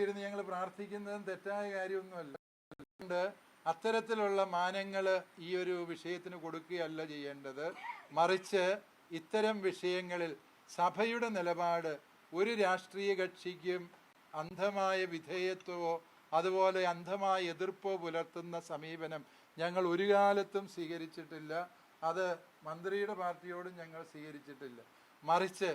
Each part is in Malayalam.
പള്ളിയിലിരുന്ന് ഞങ്ങൾ പ്രാർത്ഥിക്കുന്നതും തെറ്റായ കാര്യമൊന്നുമല്ല. അതുകൊണ്ട് അത്തരത്തിലുള്ള മാനങ്ങൾ ഈ ഒരു വിഷയത്തിന് കൊടുക്കുകയല്ല ചെയ്യേണ്ടത്. മറിച്ച് ഇത്തരം വിഷയങ്ങളിൽ സഭയുടെ നിലപാട് ഒരു രാഷ്ട്രീയ കക്ഷിക്കും അന്ധമായ വിധേയത്വമോ അതുപോലെ അന്ധമായ എതിർപ്പോ പുലർത്തുന്ന സമീപനം ഞങ്ങൾ ഒരു കാലത്തും സ്വീകരിച്ചിട്ടില്ല. അത് മന്ത്രിയുടെ പാർട്ടിയോടും ഞങ്ങൾ സ്വീകരിച്ചിട്ടില്ല. മറിച്ച്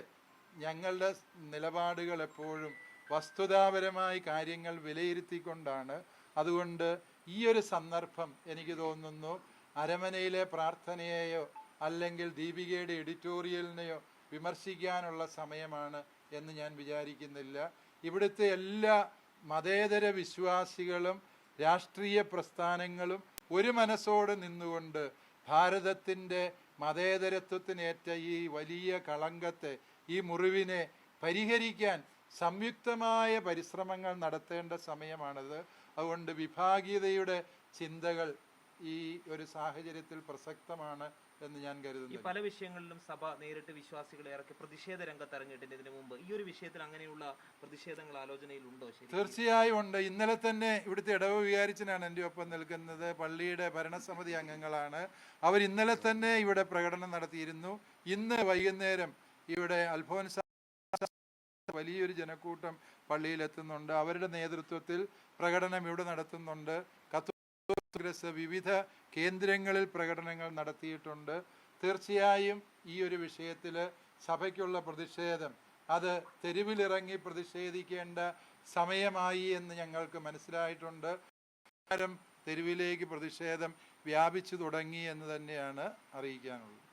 ഞങ്ങളുടെ നിലപാടുകൾ എപ്പോഴും വസ്തുതാപരമായി കാര്യങ്ങൾ വിലയിരുത്തിക്കൊണ്ടാണ്. അതുകൊണ്ട് ഈ ഒരു സന്ദർഭം എനിക്ക് തോന്നുന്നു അരമനയിലെ പ്രാർത്ഥനയെയോ അല്ലെങ്കിൽ ദീപികയുടെ എഡിറ്റോറിയലിനെയോ വിമർശിക്കാനുള്ള സമയമാണ് എന്ന് ഞാൻ വിചാരിക്കുന്നില്ല. ഇവിടുത്തെ എല്ലാ മതേതര വിശ്വാസികളും രാഷ്ട്രീയ പ്രസ്ഥാനങ്ങളും ഒരു മനസ്സോടെ നിന്നുകൊണ്ട് ഭാരതത്തിന്റെ മതേതരത്വത്തിനേറ്റ ഈ വലിയ കളങ്കത്തെ ഈ മുറിവിനെ പരിഹരിക്കാൻ സംയുക്തമായ പരിശ്രമങ്ങൾ നടത്തേണ്ട സമയമാണത്. അതുകൊണ്ട് വിഭാഗീയതയുടെ ചിന്തകൾ ഈ ഒരു സാഹചര്യത്തിൽ പ്രസക്തമാണ് എന്ന് ഞാൻ കരുതുന്നു. പല വിഷയങ്ങളിലും സഭ നേരിട്ട് വിശ്വാസികളെ ഇറക്കി പ്രതിഷേധ രംഗത്ത് ഇറങ്ങിയിട്ടുണ്ട് ഇതിനു മുമ്പ് ഈ ഒരു വിഷയത്തിൽ അങ്ങനെയുള്ള പ്രതിഷേധങ്ങൾ ആലോചനയിലുണ്ടോ ഉണ്ടോ? തീർച്ചയായും ഉണ്ട്. ഇന്നലെ തന്നെ ഇവിടുത്തെ ഇടവ് വികാരിച്ചനാണ് എന്റെ ഒപ്പം നിൽക്കുന്നത്. പള്ളിയുടെ ഭരണസമിതി അംഗങ്ങളാണ്. അവർ ഇന്നലെ തന്നെ ഇവിടെ പ്രകടനം നടത്തിയിരുന്നു. ഇന്ന് വൈകുന്നേരം ഇവിടെ അൽഫോൻസ വലിയൊരു ജനക്കൂട്ടം പള്ളിയിലെത്തുന്നുണ്ട്. അവരുടെ നേതൃത്വത്തിൽ പ്രകടനം ഇവിടെ നടത്തുന്നുണ്ട്. കത്തോലിക്ക വിവിധ കേന്ദ്രങ്ങളിൽ പ്രകടനങ്ങൾ നടത്തിയിട്ടുണ്ട്. തീർച്ചയായും ഈ ഒരു വിഷയത്തിൽ സഭയ്ക്കുള്ള പ്രതിഷേധം അത് തെരുവിലിറങ്ങി പ്രതിഷേധിക്കേണ്ട സമയമായി എന്ന് ഞങ്ങൾക്ക് മനസ്സിലായിട്ടുണ്ട്. തെരുവിലേക്ക് പ്രതിഷേധം വ്യാപിച്ചു തുടങ്ങി എന്ന് തന്നെയാണ് അറിയിക്കാനുള്ളത്.